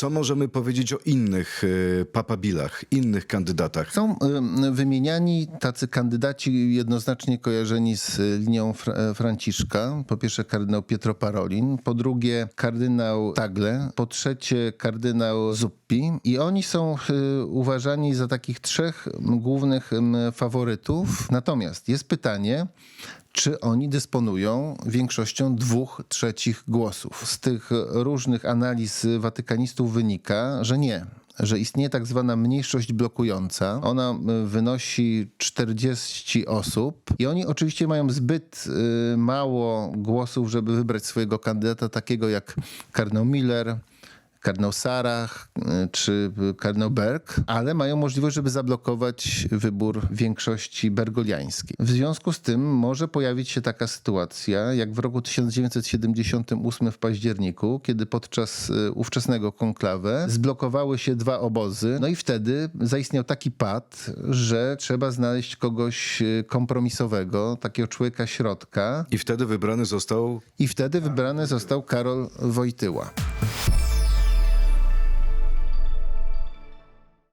Co możemy powiedzieć o innych y, papabilach, innych kandydatach? Są y, wymieniani tacy kandydaci jednoznacznie kojarzeni z linią e, Franciszka. Po pierwsze kardynał Pietro Parolin, po drugie kardynał Tagle, po trzecie kardynał Zuppi i oni są uważani za takich trzech głównych faworytów. Natomiast jest pytanie, czy oni dysponują większością dwóch trzecich głosów. Z tych różnych analiz watykanistów wynika, że nie. Że istnieje tak zwana mniejszość blokująca. Ona y, wynosi 40 osób i oni oczywiście mają zbyt y, mało głosów, żeby wybrać swojego kandydata, takiego jak kardynał Miller, kardynał Sarach y, czy kardynał Berg, ale mają możliwość, żeby zablokować wybór większości bergoliańskiej. W związku z tym może pojawić się taka sytuacja, jak w roku 1978 w październiku, kiedy podczas y, ówczesnego konklawę zblokowały się dwa obozy, no i wtedy zaistniał taki pad, że trzeba znaleźć kogoś y, kompromisowego, takiego człowieka środka I wtedy wybrany został i wtedy wybrany został Karol Wojtyła.